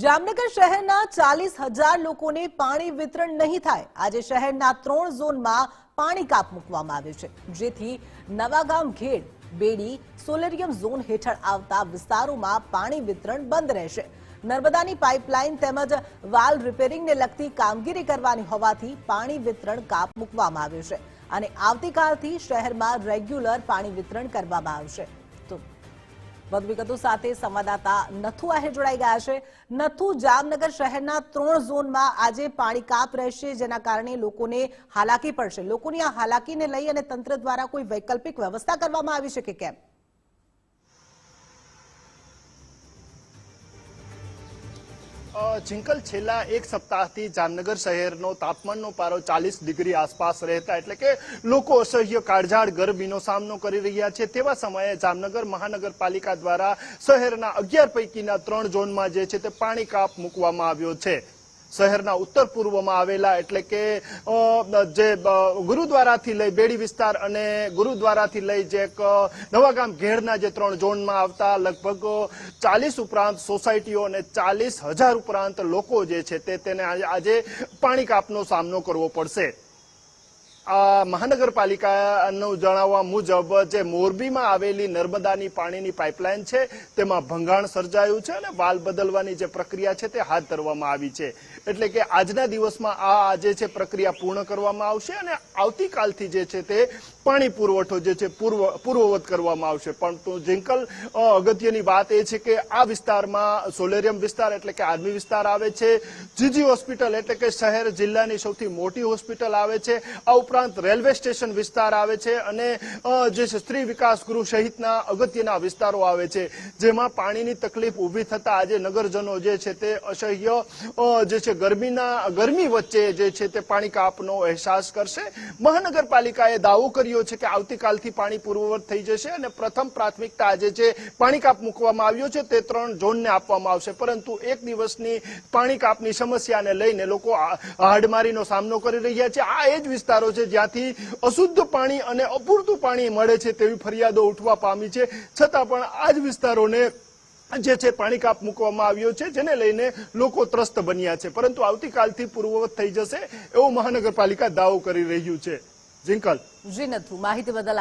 જામનગર શહેરના ચાલીસ હજાર લોકોને પાણી વિતરણ નહીં થાય. આજે શહેરના ત્રણ ઝોનમાં પાણી કાપ મૂકવામાં આવ્યું છે. જેથી નવાગામ ઘેડ, બેડી, સોલેરિયમ ઝોન હેઠળ આવતા વિસ્તારોમાં પાણી વિતરણ બંધ રહેશે. નર્મદાની પાઇપલાઇન તેમજ વાલ રિપેરિંગને લગતી કામગીરી કરવાની હોવાથી પાણી વિતરણ કાપ મૂકવામાં આવ્યું છે. અને આવતીકાલથી શહેરમાં રેગ્યુલર પાણી વિતરણ કરવામાં આવશે. તો વધુ વિગતો સાથે સંવાદદાતા નથુ આહે જોડાઈ ગયા છે. નથુ, જામનગર શહેરના ત્રણ ઝોનમાં આજે પાણી કાપ રહેશે, જેના કારણે લોકોને હાલાકી પડશે. લોકોની આ હાલાકીને લઈ અને તંત્ર દ્વારા કોઈ વૈકલ્પિક વ્યવસ્થા કરવામાં આવી છે કે કેમ? અ, છેલ્લા એક સપ્તાહથી જામનગર શહેરનો તાપમાનનો પારો ચાલીસ ડિગ્રી આસપાસ રહેતા એટલે કે લોકો અસહ્ય કાળઝાળ ગરમીનો સામનો કરી રહ્યા છે. તેવા સમયે જામનગર મહાનગરપાલિકા દ્વારા શહેરના અગિયાર પૈકીના ત્રણ ઝોનમાં જે છે તે પાણી કાપ મૂકવામાં આવ્યો છે. શહેરના ઉત્તર પૂર્વમાં આવેલા એટલે કે જે ગુરુદ્વારાથી લઈ બેડી વિસ્તાર અને ગુરુદ્વારાથી લઈ જે એક નવાગામ ઘેડના જે ત્રણ ઝોનમાં આવતા લગભગ ચાલીસ ઉપરાંત સોસાયટીઓ અને ચાલીસ હજાર ઉપરાંત લોકો જે છે તે તેને આજે પાણી કાપનો સામનો કરવો પડશે. આ મહાનગરપાલિકાનું જણાવવા મુજબ જે મોરબીમાં આવેલી નર્મદાની પાણીની પાઇપલાઇન છે, તેમાં ભંગાણ સર્જાયું છે અને વાલ બદલવાની જે પ્રક્રિયા છે તે હાથ ધરવામાં આવી છે. એટલે કે આજના દિવસમાં આ આજે છે પ્રક્રિયા પૂર્ણ કરવામાં આવશે અને આવતીકાલથી જે છે તે પાણી પુરવઠો જે છે પૂર્વ પૂર્વવત કરવામાં આવશે. પરંતુ જિંકલ અગત્યની વાત એ છે કે આ વિસ્તારમાં સોલેરિયમ વિસ્તાર એટલે કે આર્મી વિસ્તાર આવે છે. જીજી હોસ્પિટલ એટલે કે શહેર જિલ્લાની સૌથી મોટી હોસ્પિટલ આવે છે. આ ઉપરાંત રેલવે સ્ટેશન વિસ્તાર આવે છે અને જે સ્ત્રી વિકાસ ગૃહ સહિતના અગત્યના વિસ્તારો આવે છે. જેમાં પાણીની તકલીફ ઊભી થતા આજે નગરજનો જે છે તે અસહ્ય જે છે ગરમીના, ગરમી વચ્ચે જે છે તે પાણી કાપનો અહેસાસ કરશે. મહાનગરપાલિકાએ દાવો કર્યો છે કે આવતીકાલથી પાણી પૂર્વવત થઈ જશે અને પ્રથમ પ્રાથમિકતા આજે જે પાણી કાપ મૂકવામાં આવ્યો છે તે ત્રણ ઝોનને આપવામાં આવશે. પરંતુ એક દિવસની પાણી કાપની સમસ્યાને લઈને લોકો હાડમારીનો સામનો કરી રહ્યા છે. આ એ જ વિસ્તારો છે જ્યાંથી અશુદ્ધ પાણી અને અપૂરતું પાણી મળે છે તેવી ફરિયાદો ઉઠવા પામી છે. છતાં પણ આ જ વિસ્તારોને જે છે પાણી કાપ મૂકવામાં આવ્યો છે, જેને લઈને લોકો ત્રસ્ત બન્યા છે. પરંતુ આવતીકાલથી પૂર્વવત થઈ જશે એવો મહાનગરપાલિકા દાવો કરી રહ્યું છે. જિંકલ જી નથુ માહિતી બદલ